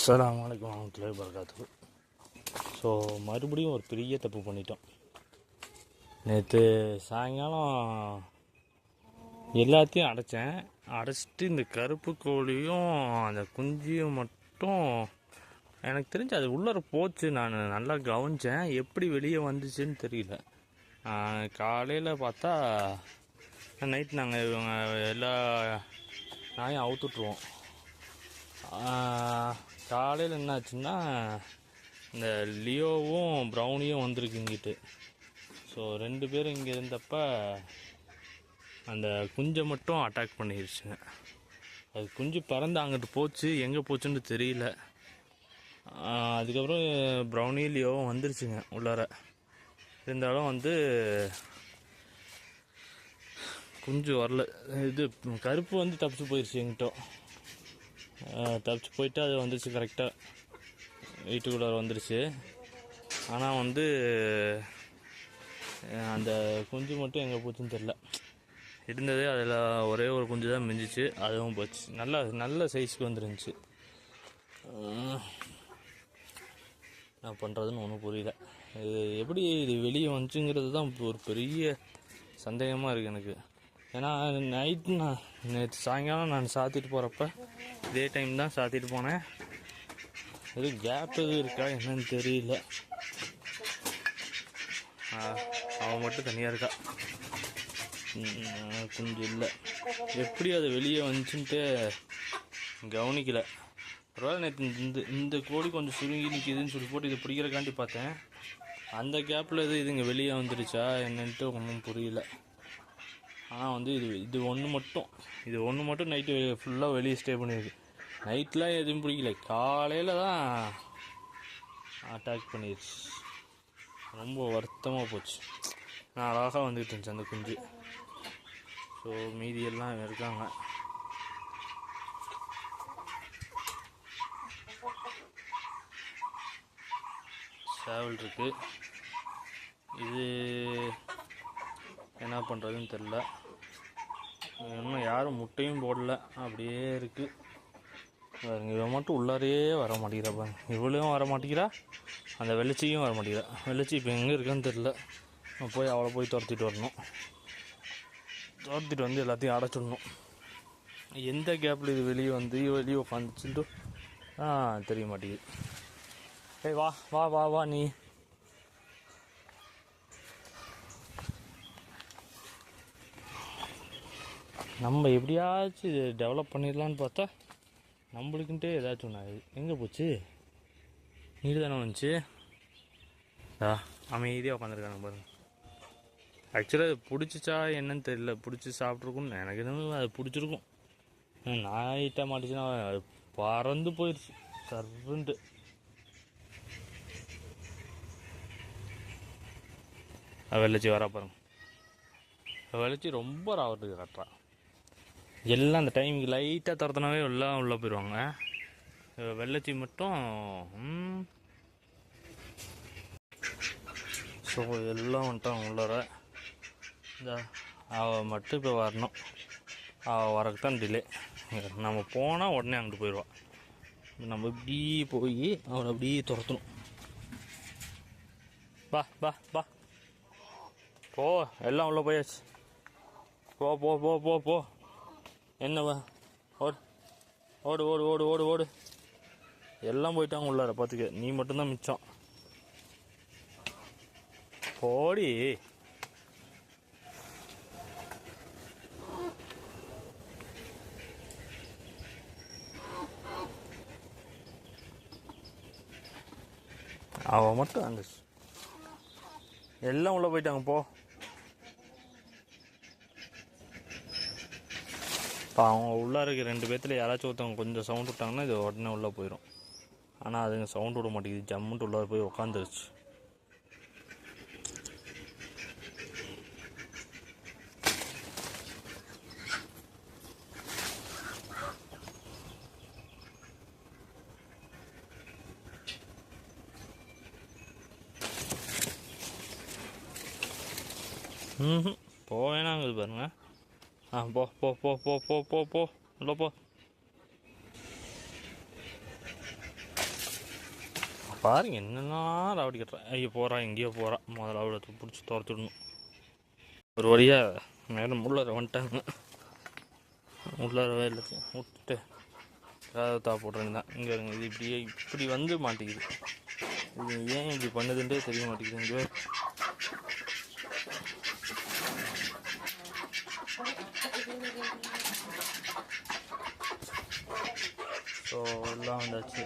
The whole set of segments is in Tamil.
அஸ்லாம் வலைக்கம் வரமத்துல்லாஹி வரகாத்து ஸோ மறுபடியும் ஒரு பெரிய தப்பு பண்ணிட்டோம். நேற்று சாயங்காலம் எல்லாத்தையும் அடைச்சேன். அடைச்சிட்டு இந்த கருப்பு கோழியும் அந்த குஞ்சியும் மட்டும் எனக்கு தெரிஞ்சு அது உள்ளார போச்சு. நான் நல்லா கவனிச்சேன். எப்படி வெளியே வந்துச்சுன்னு தெரியல. காலையில் பார்த்தா நைட் நாங்கள் இவங்க எல்லா நாயும் அவுத்துட்ருவோம். காலையில் என்னாச்சுன்னா இந்த லியோவும் ப்ரௌனியும் வந்திருக்கு இங்கிட்டு. ஸோ ரெண்டு பேரும் இங்கே இருந்தப்ப அந்த குஞ்சை மட்டும் அட்டாக் பண்ணிடுச்சுங்க அது குஞ்சு பறந்து அங்கிட்டு போச்சு. எங்கே போச்சுன்னு தெரியல. அதுக்கப்புறம் ப்ரௌனி லியோவும் வந்துருச்சுங்க உள்ளார. இருந்தாலும் வந்து குஞ்சு வரல. இது கருப்பு வந்து தப்பிச்சு போயிடுச்சு எங்கிட்ட. தப்பிச்சு போயிட்டு அது வந்துருச்சு கரெக்டாக வீட்டுக்குள்ளே வந்துருச்சு. ஆனால் வந்து அந்த குஞ்சு மட்டும் எங்கே போச்சுன்னு தெரில இருந்ததே அதில் ஒரே ஒரு குஞ்சு தான் மிஞ்சிச்சு அதுவும் போச்சு. நல்லா நல்ல சைஸ்க்கு வந்துருந்துச்சு. நான் பண்ணுறதுன்னு ஒன்றும் புரியல. இது எப்படி இது வெளியே வந்துச்சுங்கிறது தான் இப்போ ஒரு பெரிய சந்தேகமாக இருக்குது எனக்கு. ஏன்னா நைட்டு நான் நேற்று சாயங்காலம் நான் சாத்திட்டு போகிறப்ப இதே டைம் தான் சாத்திட்டு போனேன். எதுவும் கேப் எதுவும் இருக்கா என்னன்னு தெரியல. அவன் மட்டும் தனியாக இருக்கா? கொஞ்சம் இல்லை. எப்படி அது வெளியே வந்துச்சுன்ட்டு கவனிக்கல. பரவாயில்ல நேற்று இந்த இந்த கோழி கொஞ்சம் சுருங்கி நிற்கிதுன்னு சொல்லி போட்டு இதை பிடிக்கிறக்காண்டி பார்த்தேன். அந்த கேப்பில் இது இதுங்க வெளியே வந்துடுச்சா என்னன்ட்டு ஒன்றும் புரியல. ஆனால் வந்து இது இது ஒன்று மட்டும். இது ஒன்று மட்டும் நைட்டு ஃபுல்லாக வெளியே ஸ்டே பண்ணியிருக்கு நைட்லாம் எதுவும் பிடிக்கல. காலையில் தான் அட்டாக் பண்ணிடுச்சு ரொம்ப வருத்தமாக போச்சு. நான் அழகாக வந்துக்கிட்டு இருந்துச்சு அந்த குஞ்சு. ஸோ மீதியெல்லாம் இருக்காங்க. சேவல் இருக்குது இது என்ன பண்ணுறதுன்னு தெரில இன்னும் யாரும் முட்டையும் போடல. அப்படியே இருக்குது பாருங்க இவன் மட்டும் உள்ளாரையே வர மாட்டேங்கிறா பாருங்க. இவளையும் வர மாட்டேங்கிறா. அந்த வெளிச்சியும் வர மாட்டேங்கிறா. வெளிச்சி இப்போ எங்கே இருக்கான்னு தெரில போய் அவளை போய் துரத்திட்டு வரணும். துரத்திட்டு வந்து எல்லாத்தையும் அடைச்சிடணும். எந்த கேப்பில் இது வெளியே வந்து வெளியே உட்காந்துச்சுட்டு ஆ தெரிய மாட்டேங்குது. ஏய் வா வா வா வா நீ. நம்ம எப்படியாச்சும் இது டெவலப் பண்ணிடலான்னு பார்த்தா நம்மளுக்குன்ட்டே ஏதாச்சும் ஒன்று ஆகுது. எங்கே போச்சு? நீடு தானே வந்துச்சு. ஆ அமைதியாக உட்காந்துருக்காங்க பாருங்க. ஆக்சுவலாக அது பிடிச்சிச்சா என்னன்னு தெரியல. பிடிச்சி சாப்பிட்ருக்குன்னு எனக்கு என்னமோ அது பிடிச்சிருக்கும். நாயிட்ட மாட்டுச்சுன்னா அது பறந்து போயிடுச்சு கருண்டு வெள்ளச்சி வரா பாருங்க. வெள்ளச்சி ரொம்ப ராவட்டுக்கு கட்டுறான் எல்லாம் அந்த டைமுக்கு லைட்டாக துரத்துனாவே எல்லாம் உள்ளே போயிடுவாங்க இவ வெள்ளச்சி மட்டும் ஸோ எல்லாம் வந்துட்டான் உள்ளார. இந்த அவள் மட்டும் இப்போ வரணும். அவள் வரக்கு தான் டிலே நம்ம போனால் உடனே அங்கிட்டு போயிடுவான் நம்ம இப்படி போய் அவளை அப்படியே துரத்தணும். பா பா பா போ எல்லாம் உள்ளே போயாச்சு. போ போ போ போ போ. என்னவா? ஓடு. ஓடு ஓடு ஓடு ஓடு ஓடு. எல்லாம் போயிட்டாங்க உள்ளார பார்த்துக்க நீ மட்டும்தான் மிச்சம். போடி. அவன் மட்டும் அந்த எல்லாம் உள்ளே போயிட்டாங்க போ. இப்போ அவங்க உள்ளே இருக்க ரெண்டு பேர்த்தில் யாராச்சும் ஒருத்தவங்க கொஞ்சம் சவுண்ட் விட்டாங்கன்னா இது உடனே உள்ளே போயிடும் ஆனால் அதுங்க சவுண்ட் விட மாட்டேங்குது. ஜம்முன்ட்டு உள்ளார போய் உக்காந்துருச்சு. ம் போவேனாங்குது பாருங்க ஆ போ போ போ போ போ போ போ போ பாருங்க ராவடி ஐயோ போகிறான் எங்கேயோ போகிறான் முதல்ல அவளை பிடிச்சி துரத்துடணும். ஒரு வழியாக மேடம் உள்ளார வந்துட்டாங்க. உள்ளாரவே இல்லை. விட்டுட்டு தா போடுறேங்க தான். இங்கே இருங்க இது இப்படியே இப்படி வந்து மாட்டேங்குது இது ஏன் இப்படி பண்ணுதுன்றே தெரிய மாட்டேங்குது. இங்கே ஸோ எல்லாம் வந்தாச்சு.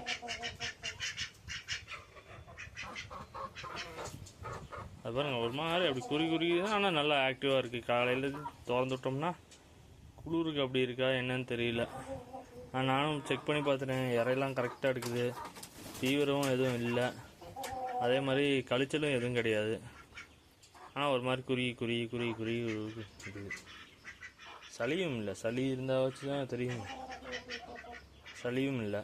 அது பாருங்க ஒரு மாதிரி அப்படி குறி தான் ஆனால் நல்லா ஆக்டிவாக இருக்குது காலையில் திறந்து விட்டோம்னா குளிருக்கு அப்படி இருக்கா என்னன்னு தெரியல. ஆனா, நானும் செக் பண்ணி பார்த்துட்டேன். இறையெல்லாம் கரெக்டாக இருக்குது. தீவிரமும் எதுவும் இல்லை. அதே மாதிரி கழிச்சலும் எதுவும் கிடையாது. ஆனால் ஒரு மாதிரி குறுகி குறுகி குறுகி குறுகி இருக்குது சளியும் இல்லை. சளி இருந்தால் வச்சு தான் தெரியும். சளியும் இல்லை.